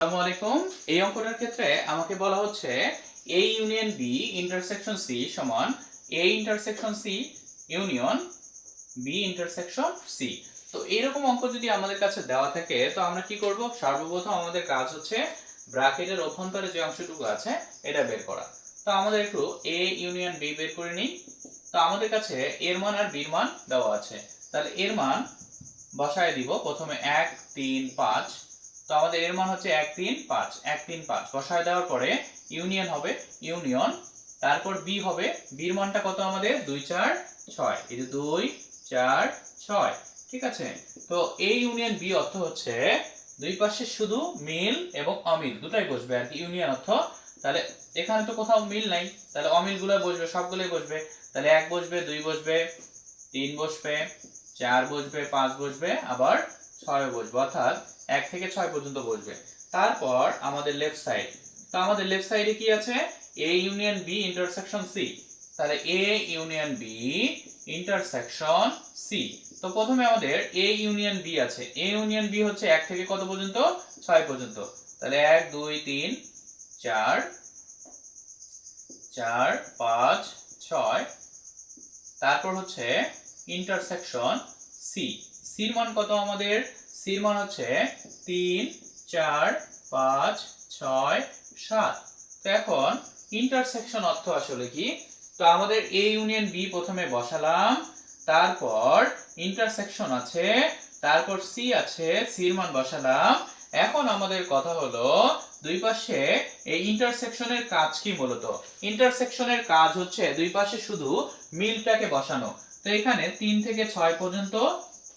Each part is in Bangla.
আসসালামু এই অঙ্কটার ক্ষেত্রে আমাকে বলা হচ্ছে A union B intersection C সমান A intersection C union B intersection C তো এইরকম অঙ্ক যদি আমাদের কাছে দেওয়া থাকে, তো আমরা কি করব? সর্বপ্রথম আমাদের কাজ হচ্ছে অভ্যন্তরে যে অংশটুকু আছে, এটা বের করা। তো আমাদের একটু এ ইউনিয়ন বি বের করে নিই। তো আমাদের কাছে এর মান আর বির মান দেওয়া আছে। তাহলে এর মান বসায় দিব। প্রথমে এক, তিন, পাঁচ। তো আমাদের এর মান হচ্ছে এক তিন পাঁচ, এক তিন পাঁচ। বসায় দেওয়ার পরে ইউনিয়ন হবে ইউনিয়ন তারপর বি হবে বির মানটা কত আমাদের? দুই চার ছয়। এই যে দুই চার ছয়, ঠিক আছে? তো এই ইউনিয়ন বি অর্থ হচ্ছে দুই পাশে শুধু মিল এবং অমিল, দুটাই বসবে আর কি ইউনিয়ন অর্থ। তাহলে এখানে তো কোথাও মিল নাই, তাহলে অমিলগুলো বসবে, সবগুলোই বসবে। তাহলে এক বসবে, দুই বসবে, তিন বসবে, চার বসবে, পাঁচ বসবে, আবার ছয় বসবে, অর্থাৎ এক থেকে ছয় পর্যন্ত বসবে। তারপর আমাদের লেফট সাইড তো আমাদের লেফট সাইডে কি আছে? A union B intersection C তাহলে A union B intersection C তো প্রথমে আমাদের এ ইউনিয়ন বি আছে। এ ইউনিয়ন বি হচ্ছে এক থেকে কত পর্যন্ত? ছয় পর্যন্ত। তাহলে এক, দুই, তিন, চার চার, পাঁচ, ছয়। তারপর হচ্ছে ইন্টারসেকশন সি সির মান কত আমাদের? সির মান হচ্ছে তিন, চার, পাঁচ, ছয়, সাত। তো এখন ইন্টারসেকশন অর্থ আসলে কি? তো আমাদের এ ইউনিয়ন বি প্রথমে বসালাম, তারপর ইন্টারসেকশন আছে, তারপর সি আছে, সির মান বসালাম। এখন আমাদের কথা হলো দুই পাশে এই ইন্টারসেকশনের কাজ কি মূলত? ইন্টারসেকশনের কাজ হচ্ছে দুই পাশে শুধু মিলটাকে বসানো। তো এখানে তিন থেকে ছয় পর্যন্ত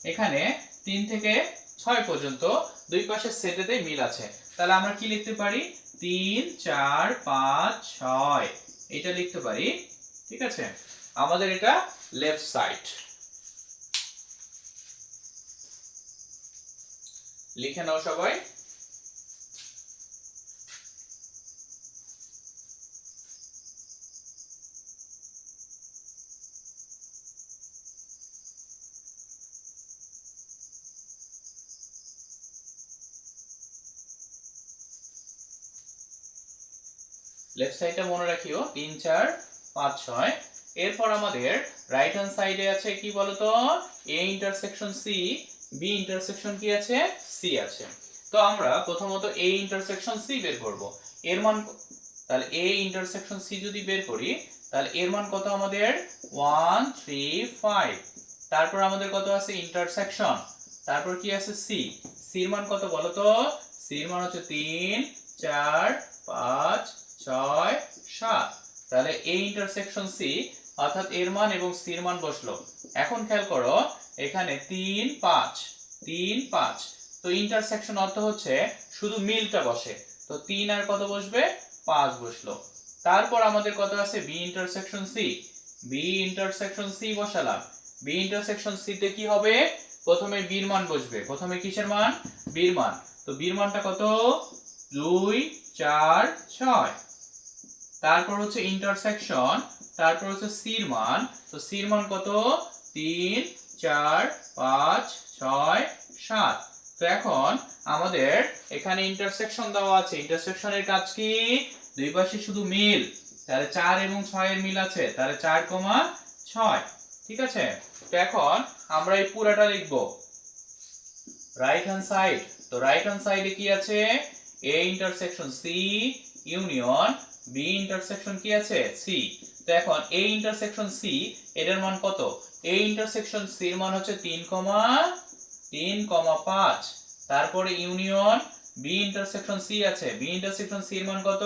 এখানে তিন থেকে ছয় পর্যন্ত দুই পাশের সেটেতে মিল আছে। তাহলে আমরা কি লিখতে পারি? তিন, চার, পাঁচ, ছয়। এটা লিখতে পারি, ঠিক আছে? আমাদের এটা লেফট সাইড লিখে নাও সবাই। লেফট সাইডটা মনে রাখিও, তিন, চার, পাঁচ, ছয়। এরপর আমাদের রাইট হ্যান্ড সাইডে আছে কি বলতো? A intersection C B intersection কি আছে? সি আছে। তো আমরা প্রথমত এ ইন্টারসেকশন সি বের করব। এর মান তাহলে এ ইন্টারসেকশন সি যদি বের করি, তাহলে এর মান কত আমাদের? ওয়ান থ্রি ফাইভ তারপর আমাদের কত আছে? ইন্টারসেকশন তারপর কি আছে? সি সির মান কত বলো তো সির মান হচ্ছে তিন, চার, পাঁচ ছয়, সাত। তাহলে এ ইন্টারসেকশন সি অর্থাৎ এর মান এবং সির মান বসল। এখন খেয়াল করো, এখানে তিন, পাঁচ তিন, পাঁচ। তো ইন্টারসেকশন অর্থ হচ্ছে শুধু মিলটা বসে। তো তিন আর কত বসবে? পাঁচ বসল। তারপর আমাদের কত আছে? B intersection C B intersection C বসালাম। বি ইন্টারসেকশন সি তে কি হবে? প্রথমে বীর মান বসবে। প্রথমে কিসের মান? বীর মান। তো বীর মানটা কত? দুই, চার, ছয়। তারপর হচ্ছে ইন্টারসেকশন তারপর হচ্ছে সির মান তো সির মান কত? তিন, চার, পাঁচ, ছয়, সাত। তো এখন আমাদের এখানে ইন্টারসেকশন দেওয়া আছে। ইন্টারসেকশনের কাজ কি? দুই পাশে শুধু মিল। তাহলে চার এবং ছয়ের মিল আছে। তাহলে চার কমা ছয়। ঠিক আছে? তো এখন আমরা এই পুরাটা লিখব। রাইট হ্যান্ড সাইড তো রাইট হ্যান্ড সাইডে কি আছে? A intersection C union B intersection কি আছে? সি তো এখন এ ইন্টারসেকশন সি এটার মান কত? এ ইন্টারসেকশন সি এর মান হচ্ছে তিন কমা তিন কমা পাঁচ। তারপরে ইউনিয়ন বি ইন্টারসেকশন সি আছে। বি ইন্টারসেকশন সি এর মান কত?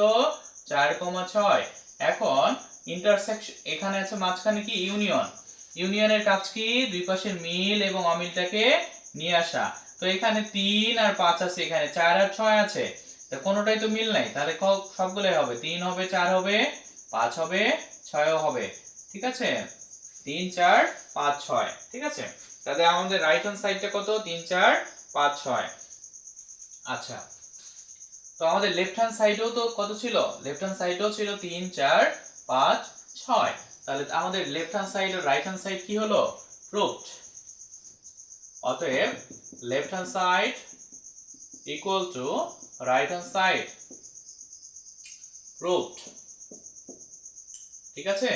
চার কমা ছয়। এখন ইন্টারসেকশন এখানে আছে মাঝখানে কি? ইউনিয়ন। ইউনিয়নের কাজ কি? দুই পাশের মিল এবং অমিলটাকে নিয়ে আসা। তো এখানে তিন আর পাঁচ আছে এখানে। চার আর ছয় আছে। তো কোনোটাই তো মিল নাই। তাহলে সবগুলোই হবে। তিন হবে, চার হবে, পাঁচ হবে, ছয়ও হবে। ঠিক আছে? তিন, চার, পাঁচ, ছয়। ঠিক আছে? তাহলে আমাদের রাইট হ্যান্ড সাইডটা কত? তিন, চার, পাঁচ, ছয়। আচ্ছা। তো আমাদের লেফট হ্যান্ড সাইডেও তো কত ছিল? লেফট হ্যান্ড সাইডেও ছিল তিন, চার, পাঁচ, ছয়। তাহলে আমাদের লেফট হ্যান্ড সাইড আর রাইট হ্যান্ড সাইড কি হলো? প্রুফড অতএব left hand side equal to right hand side proved ঠিক আছে?